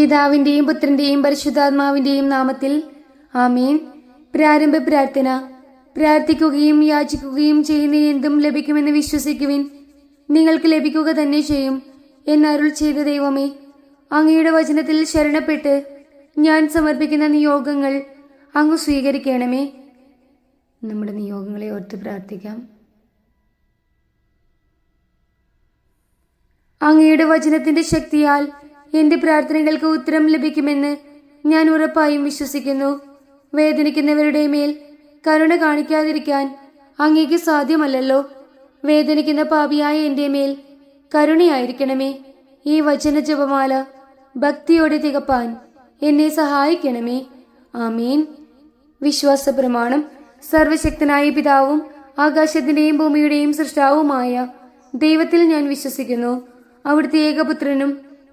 പിതാവിന്റെയും പുത്രന്റെയും പരിശുദ്ധാത്മാവിന്റെയും നാമത്തിൽ ആമീൻ. പ്രാരംഭ പ്രാർത്ഥന. പ്രാർത്ഥിക്കുകയും യാചിക്കുകയും ചെയ്യുന്ന എന്തും ലഭിക്കുമെന്ന് വിശ്വസിക്കുവിൻ. നിങ്ങൾക്ക് ലഭിക്കുക തന്നെ ചെയ്യും. എന്നരുൾ ചെയ്ത ദൈവമേ അങ്ങയുടെ വചനത്തിൽ ശരണപ്പെട്ട് ഞാൻ സമർപ്പിക്കുന്ന നിയോഗങ്ങൾ അങ്ങ് സ്വീകരിക്കണമേ. നമ്മുടെ നിയോഗങ്ങളെ ഓർത്ത് പ്രാർത്ഥിക്കാം. അങ്ങയുടെ വചനത്തിന്റെ ശക്തിയാൽ എന്റെ പ്രാർത്ഥനകൾക്ക് ഉത്തരം ലഭിക്കുമെന്ന് ഞാൻ ഉറപ്പായും വിശ്വസിക്കുന്നു. വേദനിക്കുന്നവരുടെ മേൽ കരുണ കാണിക്കാതിരിക്കാൻ അങ്ങേക്ക് സാധ്യമല്ലല്ലോ. വേദനിക്കുന്ന പാപിയായ എന്റെ മേൽ കരുണയായിരിക്കണമേ. ഈ വചന ജപമാല ഭക്തിയോടെ തികപ്പാൻ എന്നെ സഹായിക്കണമേ. ആമീൻ. വിശ്വാസ പ്രമാണം സർവശക്തനായ പിതാവും ആകാശത്തിന്റെയും ഭൂമിയുടെയും സൃഷ്ടാവുമായ ദൈവത്തിൽ ഞാൻ വിശ്വസിക്കുന്നു. അവിടുത്തെ ഏകപുത്രനും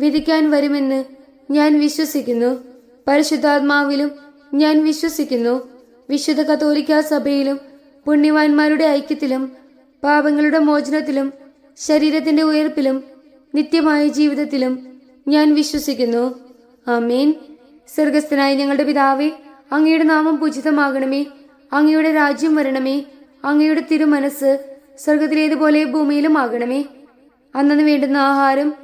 വിധിക്കാൻ വരുമെന്ന് ഞാൻ വിശ്വസിക്കുന്നു. പരിശുദ്ധാത്മാവിലും ഞാൻ വിശ്വസിക്കുന്നു. വിശുദ്ധ കത്തോലിക്ക സഭയിലും പുണ്യവാന്മാരുടെ ഐക്യത്തിലും പാപങ്ങളുടെ മോചനത്തിലും ശരീരത്തിന്റെ ഉയർപ്പിലും നിത്യമായ ജീവിതത്തിലും ഞാൻ വിശ്വസിക്കുന്നു. ആമേൻ. സ്വർഗസ്ഥനായ ഞങ്ങളുടെ പിതാവേ അങ്ങയുടെ നാമം പൂജിതമാകണമേ. അങ്ങയുടെ രാജ്യം വരണമേ. അങ്ങയുടെ തിരുമനസ് സ്വർഗത്തിലേതുപോലെ ഭൂമിയിലും ആകണമേ. അന്നു വേണ്ടുന്ന ആഹാരം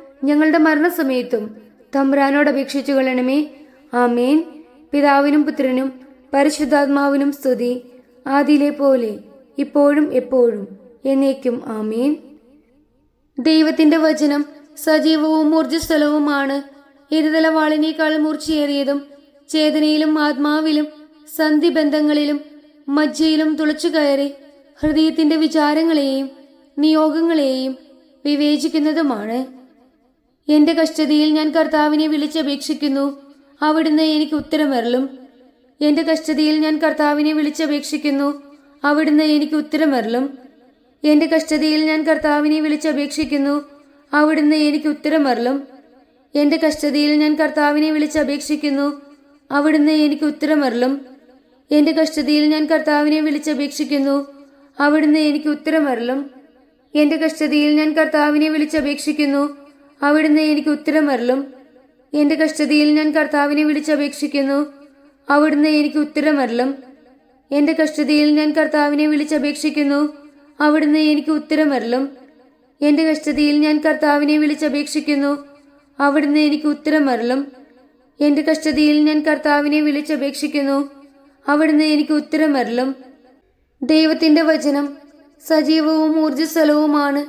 ഞങ്ങളുടെ മരണസമയത്തും തമ്പുരാനോട് അപേക്ഷിച്ചു കൊള്ളണമേ. ആമേൻ. പിതാവിനും പുത്രനും പരിശുദ്ധാത്മാവിനും സ്തുതി ആദിയിലെ പോലെ ഇപ്പോഴും എപ്പോഴും എന്നേക്കും ആമേൻ. ദൈവത്തിന്റെ വചനം സജീവവും ഊർജസ്വലവുമാണ്. ഇരുതലവാളിനേക്കാൾ മൂർച്ചയേറിയതും ചേതനയിലും ആത്മാവിലും സന്ധിബന്ധങ്ങളിലും മജ്ജയിലും തുളച്ചു കയറി ഹൃദയത്തിന്റെ വിചാരങ്ങളെയും നിയോഗങ്ങളെയും വിവേചിക്കുന്നതുമാണ്. എന്റെ കഷ്ടതയിൽ ഞാൻ കർത്താവിനെ വിളിച്ചപേക്ഷിക്കുന്നു. അവിടുന്ന് എനിക്ക് ഉത്തരമരളും. എന്റെ കഷ്ടതയിൽ ഞാൻ കർത്താവിനെ വിളിച്ചപേക്ഷിക്കുന്നു. അവിടുന്ന് എനിക്ക് ഉത്തരമരളും. എന്റെ കഷ്ടതയിൽ ഞാൻ കർത്താവിനെ വിളിച്ചപേക്ഷിക്കുന്നു. അവിടുന്ന് എനിക്ക് ഉത്തരമരളും. എന്റെ കഷ്ടതയിൽ ഞാൻ കർത്താവിനെ വിളിച്ചപേക്ഷിക്കുന്നു. അവിടുന്ന് എനിക്ക് ഉത്തരമരളും. എന്റെ കഷ്ടതയിൽ ഞാൻ കർത്താവിനെ വിളിച്ചപേക്ഷിക്കുന്നു. അവിടുന്ന് എനിക്ക് ഉത്തരമരളും. എന്റെ കഷ്ടതയിൽ ഞാൻ കർത്താവിനെ വിളിച്ചപേക്ഷിക്കുന്നു. അവിടുന്ന് എനിക്ക് ഉത്തരമരളും എന്റെ കഷ്ടതയിൽ ഞാൻ കർത്താവിനെ വിളിച്ചപേക്ഷിക്കുന്നു. അവിടുന്ന് എനിക്ക് ഉത്തരമരളും എന്റെ കഷ്ടതയിൽ ഞാൻ കർത്താവിനെ വിളിച്ചപേക്ഷിക്കുന്നു. അവിടുന്ന് എനിക്ക് ഉത്തരമരളും എന്റെ കഷ്ടതയിൽ ഞാൻ കർത്താവിനെ വിളിച്ചപേക്ഷിക്കുന്നു. അവിടുന്ന് എനിക്ക് ഉത്തരമരളും എന്റെ കഷ്ടതയിൽ ഞാൻ കർത്താവിനെ വിളിച്ചപേക്ഷിക്കുന്നു. അവിടുന്ന് എനിക്ക് ഉത്തരമരളും ദൈവത്തിന്റെ വചനം സജീവവും ഊർജസ്വലവുമാണ്.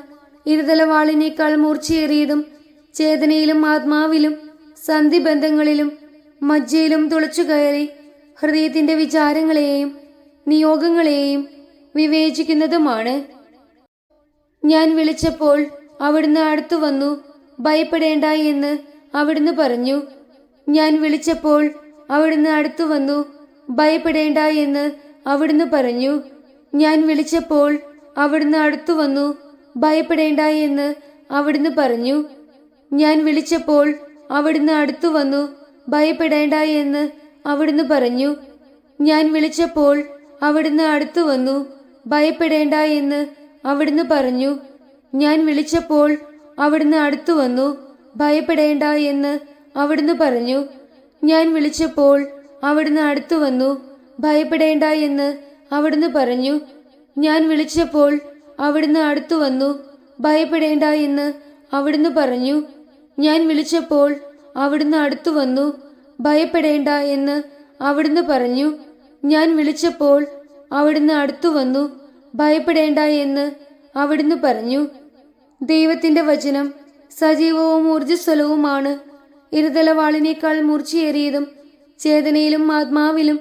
ഇരുതലവാളിനേക്കാൾ മൂർച്ചയേറിയതും ചേതനയിലും ആത്മാവിലും സന്ധിബന്ധങ്ങളിലും മജ്ജയിലും തുളച്ചു കയറി ഹൃദയത്തിന്റെ വിചാരങ്ങളെയും നിയോഗങ്ങളെയും വിവേചിക്കുന്നതുമാണ്. ഞാൻ വിളിച്ചപ്പോൾ അവിടുന്ന് അടുത്തു വന്നു ഭയപ്പെടേണ്ട എന്ന് അവിടുന്ന് പറഞ്ഞു. ഞാൻ വിളിച്ചപ്പോൾ അവിടുന്ന് അടുത്തു വന്നു ഭയപ്പെടേണ്ട എന്ന് അവിടുന്ന് പറഞ്ഞു. ഞാൻ വിളിച്ചപ്പോൾ അവിടുന്ന് അടുത്തു വന്നു ഭയപ്പെടേണ്ട എന്ന് അവിടുന്ന് പറഞ്ഞു. ഞാൻ വിളിച്ചപ്പോൾ അവിടുന്ന് അടുത്തു വന്നു ഭയപ്പെടേണ്ട എന്ന് അവിടുന്ന് പറഞ്ഞു. ഞാൻ വിളിച്ചപ്പോൾ അവിടുന്ന് അടുത്തു വന്നു ഭയപ്പെടേണ്ട എന്ന് അവിടുന്ന് പറഞ്ഞു. ഞാൻ വിളിച്ചപ്പോൾ അവിടുന്ന് അടുത്തു വന്നു ഭയപ്പെടേണ്ട എന്ന് അവിടുന്ന് പറഞ്ഞു. ഞാൻ വിളിച്ചപ്പോൾ അവിടുന്ന് അടുത്തു വന്നു ഭയപ്പെടേണ്ട എന്ന് അവിടുന്ന് പറഞ്ഞു. ഞാൻ വിളിച്ചപ്പോൾ അവിടുന്ന് അടുത്തു വന്നു ഭയപ്പെടേണ്ട എന്ന് അവിടുന്ന് പറഞ്ഞു. ഞാൻ വിളിച്ചപ്പോൾ അവിടുന്ന് അടുത്തു വന്നു ഭയപ്പെടേണ്ട എന്ന് അവിടുന്ന് പറഞ്ഞു. ഞാൻ വിളിച്ചപ്പോൾ അവിടുന്ന് അടുത്തു വന്നു ഭയപ്പെടേണ്ട എന്ന് അവിടുന്ന് പറഞ്ഞു. ദൈവത്തിന്റെ വചനം സജീവവും ഊർജസ്വലവുമാണ്. ഇരുതലവാളിനേക്കാൾ മൂർച്ചയേറിയതും ചേതനയിലും ആത്മാവിലും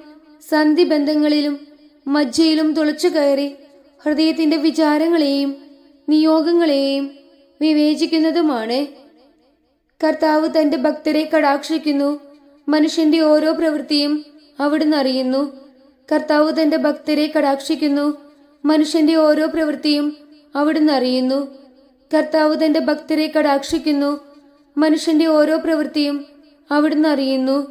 സന്ധിബന്ധങ്ങളിലും മജ്ജയിലും തുളച്ചു കയറി ഹൃദയത്തിന്റെ വിചാരങ്ങളെയും നിയോഗങ്ങളെയും വിവേചിക്കുന്നതുമാണ്. കർത്താവ് തന്റെ ഭക്തരെ കടാക്ഷിക്കുന്നു. മനുഷ്യന്റെ ഓരോ പ്രവൃത്തിയും അവിടുന്ന് അറിയുന്നു. കർത്താവ് തന്റെ ഭക്തരെ കടാക്ഷിക്കുന്നു. മനുഷ്യന്റെ ഓരോ പ്രവൃത്തിയും അവിടുന്ന് അറിയുന്നു. കർത്താവ് തന്റെ ഭക്തരെ കടാക്ഷിക്കുന്നു. മനുഷ്യന്റെ ഓരോ പ്രവൃത്തിയും അവിടുന്ന് അറിയുന്നു.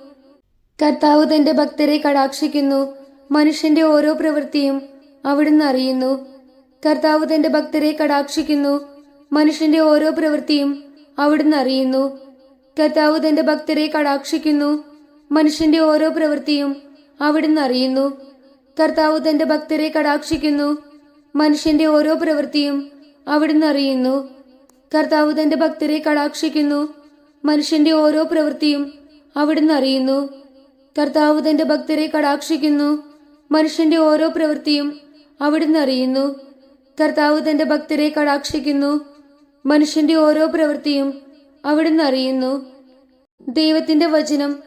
കർത്താവ് തന്റെ ഭക്തരെ കടാക്ഷിക്കുന്നു. മനുഷ്യന്റെ ഓരോ പ്രവൃത്തിയും അവിടുന്ന് അറിയുന്നു. കർത്താവ് തന്റെ ഭക്തരെ കടാക്ഷിക്കുന്നു. മനുഷ്യന്റെ ഓരോ പ്രവൃത്തിയും അവിടുന്ന് അറിയുന്നു. കർത്താവ് തന്റെ ഭക്തരെ കടാക്ഷിക്കുന്നു. മനുഷ്യന്റെ ഓരോ പ്രവൃത്തിയും അവിടുന്ന് അറിയുന്നു. കർത്താവ് തന്റെ ഭക്തരെ കടാക്ഷിക്കുന്നു. മനുഷ്യന്റെ ഓരോ പ്രവൃത്തിയും അവിടുന്ന് അറിയുന്നു. കർത്താവ് തന്റെ ഭക്തരെ കടാക്ഷിക്കുന്നു. മനുഷ്യന്റെ ഓരോ പ്രവൃത്തിയും അവിടുന്ന് അറിയുന്നു. കർത്താവ് തന്റെ ഭക്തരെ കടാക്ഷിക്കുന്നു. മനുഷ്യന്റെ ഓരോ പ്രവൃത്തിയും അവിടുന്ന് അറിയുന്നു. കർത്താവ് തന്റെ ഭക്തരെ കടാക്ഷിക്കുന്നു. മനുഷ്യന്റെ ഓരോ പ്രവൃത്തിയും അവിടുന്ന് അറിയുന്നു. ദൈവത്തിന്റെ വചനം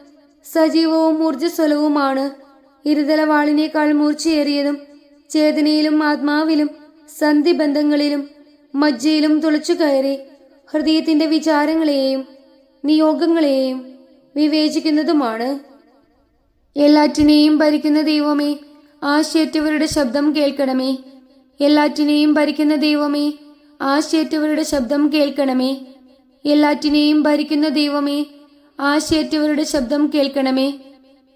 സജീവവും ഊർജസ്വലവുമാണ്. ഇരുതലവാളിനേക്കാൾ മൂർച്ചയേറിയതും ചേതനയിലും ആത്മാവിലും സന്ധിബന്ധങ്ങളിലും മജ്ജയിലും തുളച്ചു കയറി ഹൃദയത്തിന്റെ വിചാരങ്ങളെയും നിയോഗങ്ങളെയും വിവേചിക്കുന്നതുമാണ്. എല്ലാറ്റിനെയും ഭരിക്കുന്ന ദൈവമേ ആശയറ്റവരുടെ ശബ്ദം കേൾക്കണമേ. എല്ലാറ്റിനെയും ഭരിക്കുന്ന ദൈവമേ ആശയറ്റവരുടെ ശബ്ദം കേൾക്കണമേ. എല്ലാറ്റിനെയും ഭരിക്കുന്ന ദൈവമേ ആശയറ്റവരുടെ ശബ്ദം കേൾക്കണമേ.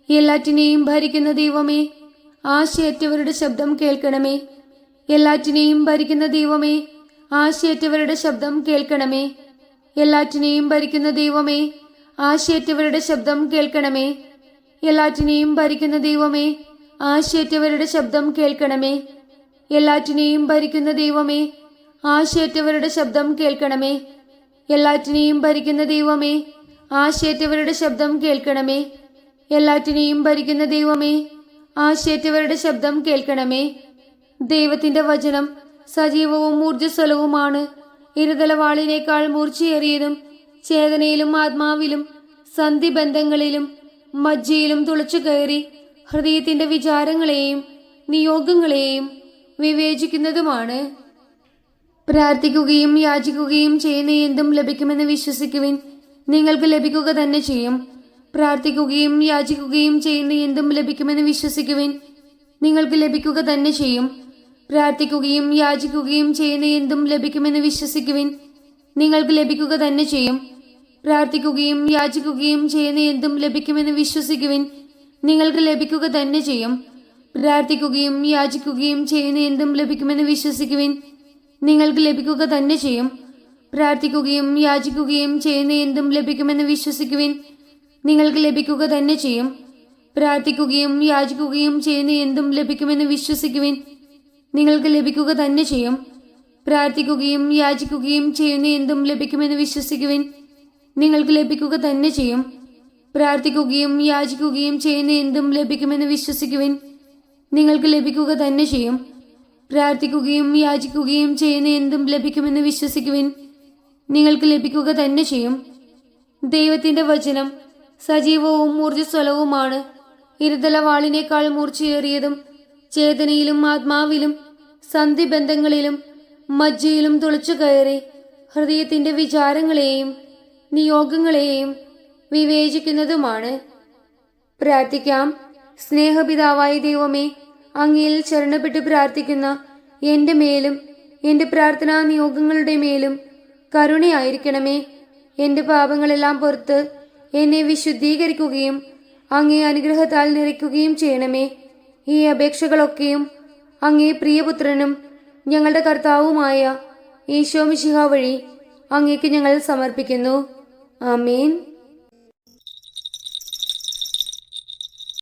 എല്ലാറ്റിനെയും ഭരിക്കുന്ന ദൈവമേ ആശയറ്റവരുടെ ശബ്ദം കേൾക്കണമേ. എല്ലാറ്റിനെയും ഭരിക്കുന്ന ദൈവമേ ആശയറ്റവരുടെ ശബ്ദം കേൾക്കണമേ. എല്ലാറ്റിനെയും ഭരിക്കുന്ന ദൈവമേ ആശയറ്റവരുടെ ശബ്ദം കേൾക്കണമേ. എല്ലാറ്റിനെയും ഭരിക്കുന്ന ദൈവമേ ആശയറ്റവരുടെ ശബ്ദം കേൾക്കണമേ. എല്ലാറ്റിനെയും ഭരിക്കുന്ന ദൈവമേ ആശയറ്റവരുടെ ശബ്ദം കേൾക്കണമേ. എല്ലാറ്റിനെയും ഭരിക്കുന്ന ദൈവമേ ആശയറ്റവരുടെ ശബ്ദം കേൾക്കണമേ. എല്ലാറ്റിനെയും ഭരിക്കുന്ന ദൈവമേ ആശയറ്റവരുടെ ശബ്ദം കേൾക്കണമേ. ദൈവത്തിന്റെ വചനം സജീവവും ഊർജസ്വലവുമാണ്. ഇരുതലവാളിനേക്കാൾ മൂർച്ചയേറിയതും ചേതനയിലും ആത്മാവിലും സന്ധിബന്ധങ്ങളിലും മജ്ജയിലും തുളച്ചു കയറി ഹൃദയത്തിന്റെ വിചാരങ്ങളെയും നിയോഗങ്ങളെയും വിവേചിക്കുന്നതുമാണ്. പ്രാർത്ഥിക്കുകയും യാചിക്കുകയും ചെയ്യുന്ന എന്തും ലഭിക്കുമെന്ന് വിശ്വസിക്കുവിൻ. നിങ്ങൾക്ക് ലഭിക്കുക തന്നെ ചെയ്യും. പ്രാർത്ഥിക്കുകയും യാചിക്കുകയും ചെയ്യുന്ന എന്തും ലഭിക്കുമെന്ന് വിശ്വസിക്കുവിൻ. നിങ്ങൾക്ക് ലഭിക്കുക തന്നെ ചെയ്യും. പ്രാർത്ഥിക്കുകയും യാചിക്കുകയും ചെയ്യുന്ന എന്തും ലഭിക്കുമെന്ന് വിശ്വസിക്കുവിൻ. നിങ്ങൾക്ക് ലഭിക്കുക തന്നെ ചെയ്യും. പ്രാർത്ഥിക്കുകയും യാചിക്കുകയും ചെയ്യുന്ന എന്തും ലഭിക്കുമെന്ന് വിശ്വസിക്കുവിൻ. നിങ്ങൾക്ക് ലഭിക്കുക തന്നെ ചെയ്യും. പ്രാർത്ഥിക്കുകയും യാചിക്കുകയും ചെയ്യുന്ന എന്തും ലഭിക്കുമെന്ന് വിശ്വസിക്കുവിൻ. നിങ്ങൾക്ക് ലഭിക്കുക തന്നെ ചെയ്യും. പ്രാർത്ഥിക്കുകയും യാചിക്കുകയും ചെയ്യുന്ന എന്തും ലഭിക്കുമെന്ന് വിശ്വസിക്കുവിൻ. നിങ്ങൾക്ക് ലഭിക്കുക തന്നെ ചെയ്യും. പ്രാർത്ഥിക്കുകയും യാചിക്കുകയും ചെയ്യുന്ന എന്തും ലഭിക്കുമെന്ന് വിശ്വസിക്കുവിൻ. നിങ്ങൾക്ക് ലഭിക്കുക തന്നെ ചെയ്യും. പ്രാർത്ഥിക്കുകയും യാചിക്കുകയും ചെയ്യുന്ന എന്തും ലഭിക്കുമെന്ന് വിശ്വസിക്കുവിൻ. നിങ്ങൾക്ക് ലഭിക്കുക തന്നെ ചെയ്യും. പ്രാർത്ഥിക്കുകയും യാചിക്കുകയും ചെയ്യുന്ന എന്തും ലഭിക്കുമെന്ന് വിശ്വസിക്കുവിൻ. നിങ്ങൾക്ക് ലഭിക്കുക തന്നെ ചെയ്യും. പ്രാർത്ഥിക്കുകയും യാചിക്കുകയും ചെയ്യുന്ന എന്തും ലഭിക്കുമെന്ന് വിശ്വസിക്കുവിൻ. നിങ്ങൾക്ക് ലഭിക്കുക തന്നെ ചെയ്യും. ദൈവത്തിന്റെ വചനം സജീവവും ഊർജസ്വലവുമാണ്. ഇരുതലവാളിനേക്കാൾ മൂർച്ചയേറിയതും ചേതനയിലും ആത്മാവിലും സന്ധിബന്ധങ്ങളിലും മജ്ജയിലും തുളച്ചു കയറി ഹൃദയത്തിന്റെ വിചാരങ്ങളെയും നിയോഗങ്ങളെയും വിവേചിക്കുന്നതുമാണ്. പ്രാർത്ഥിക്കാം. സ്നേഹപിതാവായ ദൈവമേ അങ്ങയിൽ ശരണപ്പെട്ട് പ്രാർത്ഥിക്കുന്ന എന്റെ മേലും എന്റെ പ്രാർത്ഥനാ നിയോഗങ്ങളുടെ മേലും കരുണയായിരിക്കണമേ. എന്റെ പാപങ്ങളെല്ലാം പുറത്ത് എന്നെ വിശുദ്ധീകരിക്കുകയും അങ്ങേ അനുഗ്രഹത്താൽ നിറയ്ക്കുകയും ചെയ്യണമേ. ഈ അപേക്ഷകളൊക്കെയും അങ്ങേ പ്രിയപുത്രനും ഞങ്ങളുടെ കർത്താവുമായ ഈശോ മിശിഹ വഴി അങ്ങേക്ക് ഞങ്ങൾ സമർപ്പിക്കുന്നു. ആമേൻ.